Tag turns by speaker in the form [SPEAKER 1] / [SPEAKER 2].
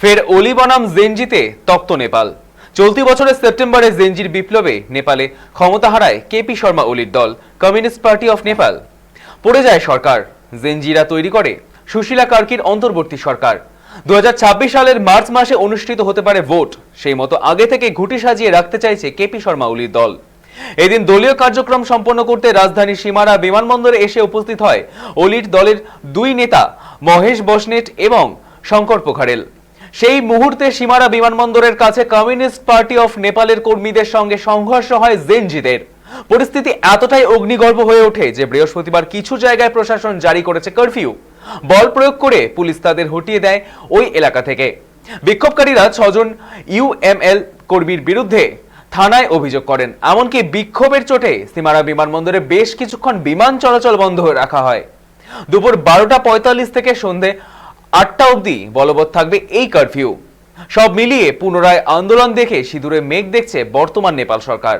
[SPEAKER 1] ফের অলি বনাম জেনজিতে তপ্ত নেপাল। চলতি বছরের সেপ্টেম্বরে জেনজির বিপ্লবে নেপালে ক্ষমতা হারায় কেপি শর্মা ওলির দল, কমিউনিস্ট পার্টি অফ নেপাল। পড়ে যায় সরকার। জেনজিরা তৈরি করে সুশীলা কার্কির অন্তর্বর্তী সরকার। দু সালের মার্চ মাসে অনুষ্ঠিত হতে পারে ভোট। সেই মতো আগে থেকে ঘুটি সাজিয়ে রাখতে চাইছে কেপি শর্মা ওলির দল। এদিন দলীয় কার্যক্রম সম্পন্ন করতে রাজধানীর সীমারা বিমানবন্দরে এসে উপস্থিত হয় অলির দলের দুই নেতা, মহেশ বসনেট এবং শঙ্কর পোখারেল। সেই মুহূর্তে সীমারা বিমানবন্দরের কাছে কমিউনিস্ট পার্টি অফ নেপালের কর্মীদের সঙ্গে সংঘর্ষ হয় জেনজিদের। পরিস্থিতি এতটাই অগ্নিগর্ভ হয়ে ওঠে যে বৃহস্পতিবার কিছু জায়গায় প্রশাসন জারি করেছে কারফিউ। বল প্রয়োগ করে পুলিশ তাদের হটিয়ে দেয় ওই এলাকা থেকে। বিক্ষোভকারীরা ছজন ইউএমএল কর্মীর বিরুদ্ধে থানায় অভিযোগ করেন। এমনকি বিক্ষোভের চোটে সীমারা বিমানবন্দরে বেশ কিছুক্ষণ বিমান চলাচল বন্ধ রাখা হয়। দুপুর বারোটা পঁয়তাল্লিশ থেকে সন্ধে আটটা অবধি বলবৎ থাকবে এই কারফিউ সব মিলিয়ে পুনরায় আন্দোলন দেখে সিঁদুরে মেঘ দেখছে বর্তমান নেপাল সরকার।